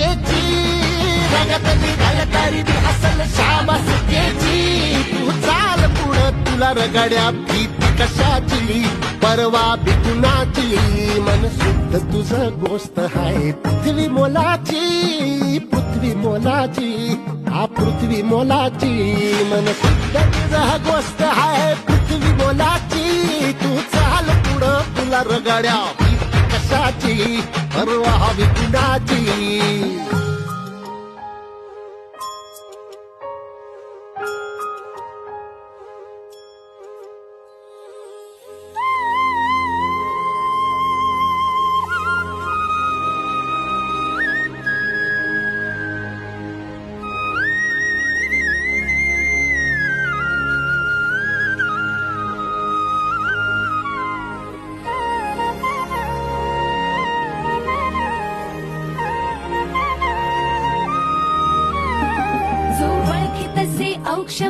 सत्तेची रगत निघाल तरी ती असल श्यामा सत्तेची तू चाल पुढं तुला रगड्या भीती कशाची परवा बिकुणाची मन शुद्ध तुझं गोष्ट आहे पृथ्वी मोलाची पृथ्वी मोलाची हा पृथ्वी मोलाची मन शुद्ध तुझ गोष्ट आहे पृथ्वी मोलाची तू चाल पुढं तुला रगड्या भीती कशाची परवा बिकुणाची तसे औक्ष